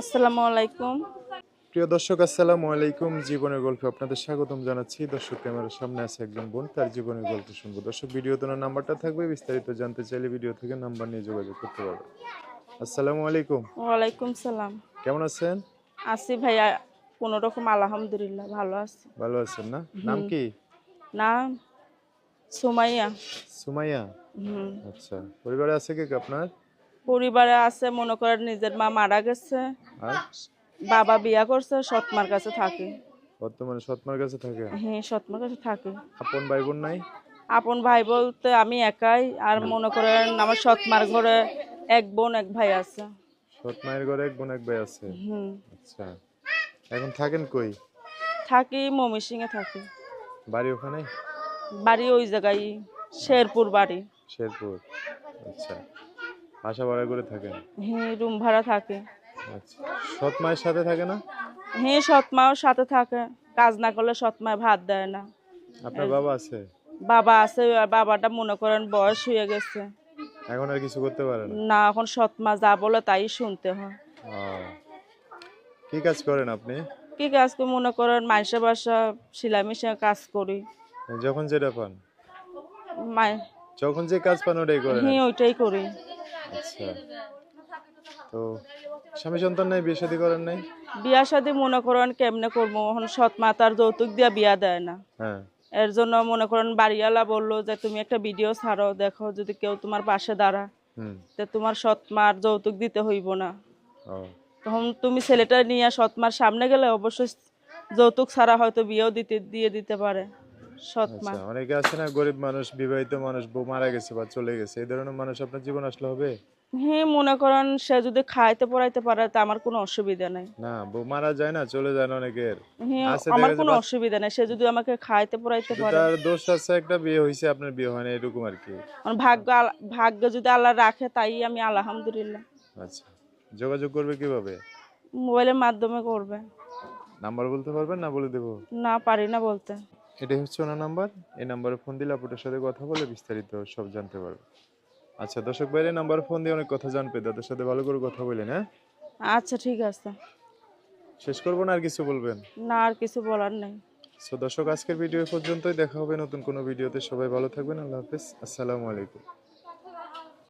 আসসালামু আলাইকুম। প্রিয় দর্শক আসসালামু আলাইকুম। জীবনের গল্পে আপনাদের স্বাগতম জানাচ্ছি। দর্শক ক্যামেরার সামনে আছে একজন বোন তার জীবনের গল্প শুনব। দর্শক ভিডিওতে নাম্বারটা থাকবে বিস্তারিত জানতে চাইলে ভিডিও থেকে নাম্বার নিয়ে যোগাযোগ করতে পারবেন। আসসালামু আলাইকুম। ওয়ালাইকুম সালাম। কেমন আছেন? আছি ভাইয়া কোনো রকম আলহামদুলিল্লাহ ভালো আছি। ভালো আছেন না? নাম কি? না সুমাইয়া। সুমাইয়া? আচ্ছা পরিবারে আছে কে আপনার? পরিবারে আছে মনে করেন নিজের মা মারা গেছে আর? বাবা বিয়া করছে সৎমার কাছে থাকে। বর্তমানে সৎমার কাছে থাকে? হ্যাঁ সৎমার কাছে থাকে। আপন ভাই বোন নাই? আপন ভাই বলতে আমি একাই আর মনে করেন আমার সৎমার ঘরে এক বোন এক ভাই আছে। সৎ মায়ের ঘরে এক বোন এক ভাই আছে? হুম। আচ্ছা। এখন থাকেন কই? থাকি ময়মনসিংহে থাকি। বাড়ি ওখানে? বাড়ি ওই জায়গায় শেরপুর বাড়ি। শেরপুর। আচ্ছা। বাসা ভাড়া করে থাকেন হ্যাঁ রুম ভাড়া থাকে। আচ্ছা। সৎ মায়ের সাথে থাকে না? হ্যাঁ সৎমাও সাথে থাকে। কাজ না করলে সৎমায় ভাত দেয় না। আপনার বাবা আছে? বাবা আছে বাবাটা মনে করেন বয়স হয়ে গেছে। এখন আর কিছু করতে পারে না? না এখন সৎমা যা বলে তাই শুনতে হয়। কি কাজ করেন আপনি? কি কাজ করি মনে করেন মাইসে বাসা সেলাই মেশিনে কাজ করি। যখন যেটা পান? মাই যখন যে কাজ পান ওটাই করেন? হ্যাঁ ওইটাই করি। আচ্ছা। তো স্বামী সন্তান নাই বিয়ে শাদী করেন নাই? বিয়া শাদি মনে করেন কেমনে করব? এখন যৌতুক দিয়া বিয়া দেয় না। হ্যাঁ। এর জন্য মনে করেন বাড়িওয়ালা বলল যে তুমি একটা ভিডিও ছাড়ো দেখো যদি কেউ তোমার পাশে দাঁড়া হুম। তে তোমার সৎমার যৌতুক দিতে হইব না। তখন তুমি ছেলেটা নিয়ে সৎমার সামনে গেলে অবশ্যই যৌতুক ছাড়া হয়তো বিয়েও দিতে দিয়ে দিতে পারে। আচ্ছা অনেকে আছে না গরিব মানুষ বিবাহিত মানুষ বউ মারা গেছে বা চলে গেছে এই ধরনের মানুষ আপনার জীবন আসলে হবে? হ্যাঁ মনে করেন সে যদি খাইতে পড়াইতে পারে তা আমার কোনো অসুবিধা নেই। না বউ মারা যায় না চলে যায় না অনেকের। হ্যাঁ আমার কোনো অসুবিধা নেই সে যদি আমাকে খাইতে পড়াইতে পারে। তার দোষ আছে একটা বিয়ে হয়েছে আপনার বিয়ে হয় না এরকম আর কি। আমার ভাগ্য ভাগ্য যদি আল্লাহ রাখে তাই আমি আলহামদুলিল্লাহ। আচ্ছা যোগাযোগ করবে কীভাবে? মোবাইলের মাধ্যমে করবে। নাম্বার বলতে পারবেন না বলে দেবো? না পারি না বলতে। এটাই হচ্ছে ওনার নাম্বার। এই নাম্বারে ফোন দিলে আপনার সাথে কথা বলে বিস্তারিত সব জানতে পারবে। আচ্ছা দর্শক বাইরে নাম্বারে ফোন দিয়ে অনেক কথা জানবে। তাদের সাথে ভালো করে কথা বলেন হ্যাঁ? আচ্ছা ঠিক আছে। শেষ করব না আর কিছু বলবেন? না আর কিছু বলার নাই। সো দর্শক আজকের ভিডিও পর্যন্তই। দেখা হবে নতুন কোনো ভিডিওতে। সবাই ভালো থাকবেন। আল্লাহ হাফেজ। আসসালামু আলাইকুম।